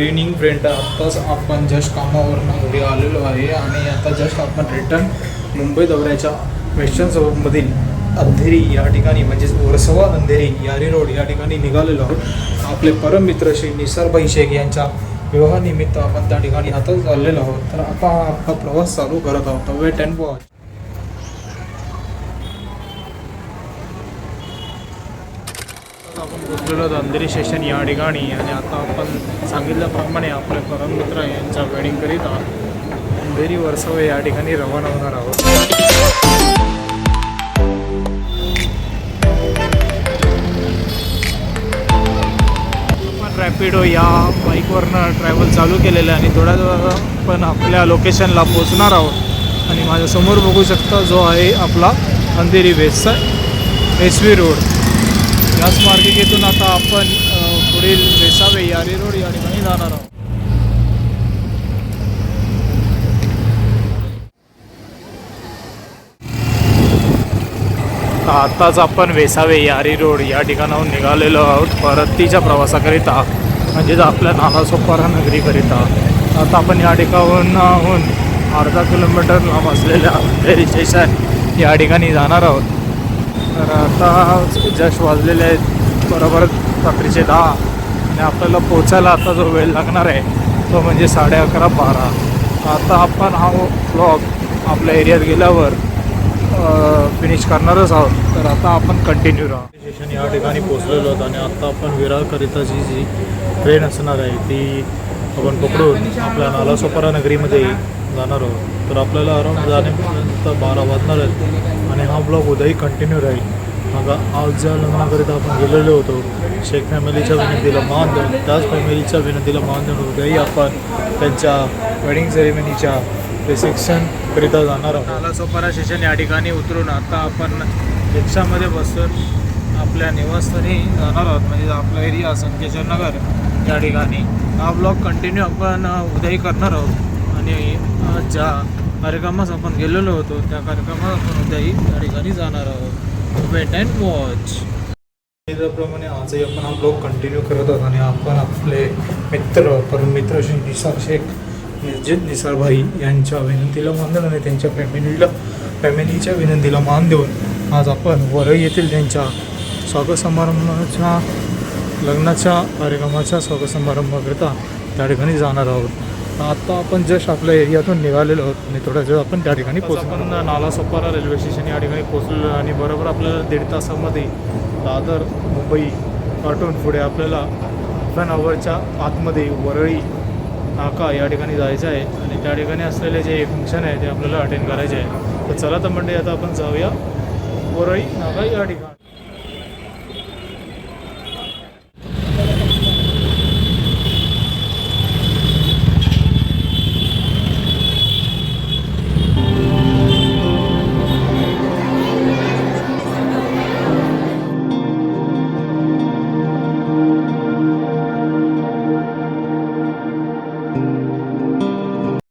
Evening friend आत्ताच आपण just कामावरनं घरी आलेलो आहे आणि आता जस्ट आपण रिटर्न मुंबई दौऱ्याच्या वेस्टर्न सबमधील अंधेरी या ठिकाणी म्हणजेच वर्सवा अंधेरी यारी रोड या ठिकाणी निघालेलो आहोत. आपले परममित्र श्री निसारबाई शेख यांच्या विवाहानिमित्त आपण त्या ठिकाणी आताच चाललेलो आहोत. तर आता आपला प्रवास चालू करत आहोत. वेट अँड वॉच आपण पोचलेलो अंधेरी स्टेशन या ठिकाणी आणि आता आपण सांगितल्याप्रमाणे आपले परममित्र यांच्या वेडिंगकरिता अंधेरी वर्सव या ठिकाणी रवाना होणार आहोत. आपण रॅपिडो या बाईकवरनं ट्रॅव्हल चालू केलेलं आहे आणि थोड्या वेळा पण आपल्या लोकेशनला पोचणार आहोत. आणि माझ्यासमोर बघू शकता जो आहे आपला अंधेरी वेस्टचा एस व्ही रोड याच मार्गिकेतून आता आपण पुढील वेसावे यारी रोड या ठिकाणी जाणार आहोत. आत्ताच आपण वेसावे यारी रोड या ठिकाणाहून निघालेलो आहोत परतीच्या प्रवासाकरिता म्हणजेच आपल्या नालासोपारा नगरीकरिता. आता आपण या ठिकाणाहून अर्धा किलोमीटर लांब असलेल्या रेल्वे स्टेशन या ठिकाणी जाणार आहोत. तर आता जस्ट वाजलेले आहेत बरोबर रात्रीचे दहा. आणि आपल्याला पोचायला आता जो वेळ लागणार आहे तो म्हणजे साडे अकरा बारा. आता आपण हा ब्लॉग आपल्या एरियात गेल्यावर फिनिश करणारच आहोत. तर आता आपण कंटिन्यू राहू. स्टेशन या ठिकाणी पोचलेलो आहोत आणि आता आपण विरारकरिताची जी ट्रेन असणार आहे ती आपण पकडून आपल्या नालासोपारा नगरीमध्ये जाणार आहोत. तर आपल्याला अराउंड जाण्यापर्यंत बारा वाजणार आहेत आणि हा ब्लॉग उद्याही कंटिन्यू राहील. मग आज ज्या लग्नाकरिता आपण गेलेलो होतो शेख फॅमिलीच्या विनंतीला मान देऊन त्याच फॅमिलीच्या विनंतीला मान देऊन उद्याही आपण त्यांच्या वेडिंग सेरेमनीच्या रिसेप्शनकरिता जाणार आहोत. नालासोपारा स्टेशन या ठिकाणी उतरून आता आपण रिक्षामध्ये बसून आपल्या निवासस्थानी जाणार आहोत म्हणजे आपला एरिया संकेश्वर नगर या ठिकाणी. हा ब्लॉग कंटिन्यू आपण उद्याही करणार आहोत. आणि ज्या कार्यक्रमास आपण गेलेलो होतो त्या कार्यक्रमात आपण उद्याही त्या ठिकाणी जाणार आहोत. वेट अँड वॉच त्याप्रमाणे आजही आपण हा ब्लॉग कंटिन्यू करत आहोत आणि आपण आपले मित्र परमित्र श्री निसार शेख निर्जित निसारभाई यांच्या विनंतीला मान देऊन आणि त्यांच्या फॅमिलीला फॅमिलीच्या विनंतीला मान देऊन आज आपण वरळी येथील त्यांच्या स्वागत समारंभाच्या लग्नाच्या कार्यक्रमाच्या स्वागत समारंभाकरिता त्या ठिकाणी जाणार आहोत. आता आपण जस्ट आपल्या एरियातून निघालेलो आहोत आणि थोड्या वेळ आपण त्या ठिकाणी पोहोचलो आपण नाला सोपारा रेल्वे स्टेशन या ठिकाणी पोहोचलेलो आणि बरोबर आपल्याला दीड तासामध्ये दादर मुंबई पाठवून पुढे आपल्याला हाफ ॲन आवरच्या आतमध्ये वरळी नाका या ठिकाणी जायचं आहे आणि त्या ठिकाणी असलेले जे फंक्शन आहे ते आपल्याला अटेंड करायचे आहे. तर चला तर म्हणजे आता आपण जाऊया वरळी नाका या ठिकाणी.